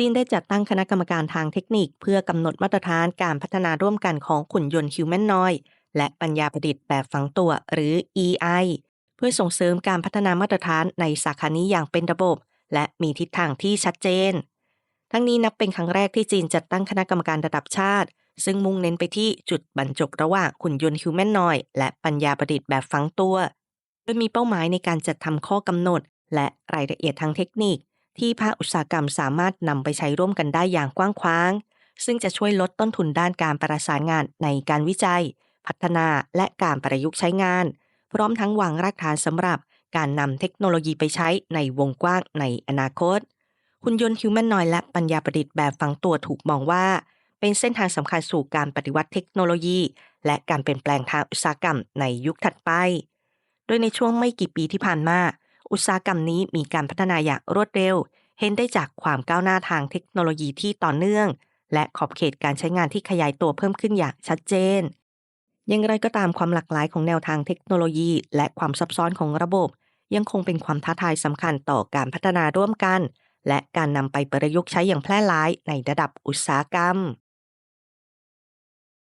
จีนได้จัดตั้งคณะกรรมการทางเทคนิค เพื่อกำหนดมาตรฐานการพัฒนาร่วมกันของขุนยนต์ฮิวแมนนอยและปัญญาประดิษฐ์แบบฝังตัวหรือ EI เพื่อส่งเสริมการพัฒนามาตรฐานในสาขานี้อย่างเป็นระบบ และมีทิศทางที่ชัดเจน ทั้งนี้นับเป็นครั้งแรกที่จีนจัดตั้งคณะกรรมการระดับชาติ ซึ่งมุ่งเน้นไปที่จุดบรรจบระหว่างขุนยนต์ฮิวแมนนอยและปัญญาประดิษฐ์แบบฝังตัว โดยมีเป้าหมายในการจัดทำข้อกำหนด และรายละเอียดทางเทคนิค ที่ภาคอุตสาหกรรมสามารถนำไปใช้ร่วมกันได้อย่างกว้างขวาง ซึ่งจะช่วยลดต้นทุนด้านการประสานงานในการวิจัย พัฒนาและการประยุกต์ใช้งาน พร้อมทั้งวางรากฐานสำหรับการนำเทคโนโลยีไปใช้ในวงกว้างในอนาคต หุ่นยนต์ฮิวแมนนอยและปัญญาประดิษฐ์แบบฝังตัวถูกมองว่า เป็นเส้นทางสำคัญสู่การปฏิวัติเทคโนโลยี และการเปลี่ยนแปลงทางอุตสาหกรรมในยุคถัดไป โดยในช่วงไม่กี่ปีที่ผ่านมา อุตสาหกรรมนี้มีการพัฒนาอย่างรวดเร็ว เห็นได้จากความก้าวหน้าทางเทคโนโลยีที่ต่อเนื่อง และขอบเขตการใช้งานที่ขยายตัวเพิ่มขึ้นอย่างชัดเจน อย่างไรก็ตามความหลากหลายของแนวทางเทคโนโลยี และความซับซ้อนของระบบ ยังคงเป็นความท้าทายสำคัญต่อการพัฒนาร่วมกัน และการนำไปประยุกต์ใช้อย่างแพร่หลายในระดับอุตสาหกรรม